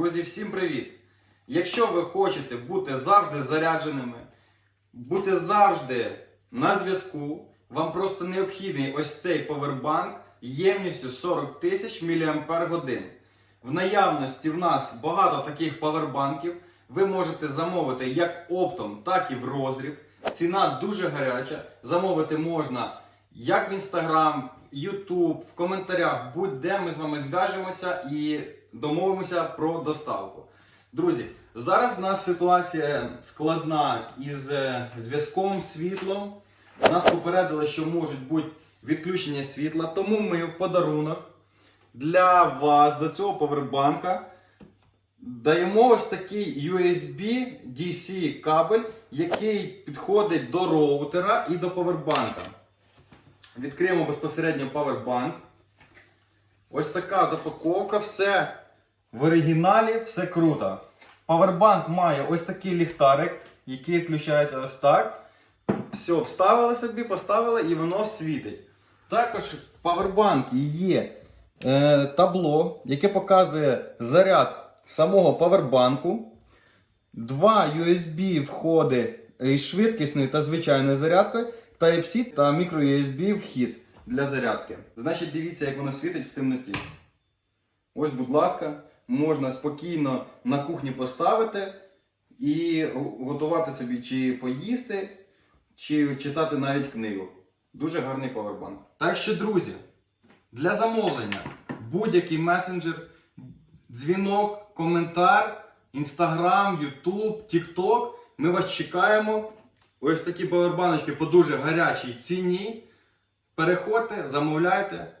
Друзі, всім привіт! Якщо ви хочете бути завжди зарядженими, бути завжди на зв'язку, вам просто необхідний ось цей повербанк ємністю 40 тисяч мАч. В наявності в нас багато таких павербанків. Ви можете замовити як оптом, так і в роздріб. Ціна дуже гаряча. Замовити можна як в Instagram, YouTube, в коментарях, будь-де ми з вами зв'яжемося і домовимося про доставку. Друзі, зараз у нас ситуація складна із е, зв'язком, світлом. Нас попередили, що можуть бути відключення світла, тому ми в подарунок для вас до цього повербанка даємо ось такий USB DC кабель, який підходить до роутера і до повербанка. Відкриємо безпосередньо Powerbank. Ось така запаковка, все в оригіналі, все круто. Powerbank має ось такий ліхтарик, який включається ось так. Все, вставили собі, поставили і воно світить. Також в Powerbank є е, табло, яке показує заряд самого павербанку. Два USB входи із швидкісною та звичайною зарядкою, Type-C та microUSB вхід для зарядки. Значить, дивіться, як воно світить в темноті. Ось, будь ласка, можна спокійно на кухні поставити і готувати собі чи поїсти, чи читати навіть книгу. Дуже гарний павербанк. Так що, друзі, для замовлення будь-який месенджер, дзвінок, коментар, інстаграм, ютуб, тікток. Ми вас чекаємо. Ось такі павербаночки по дуже гарячій ціні. Переходьте, замовляйте.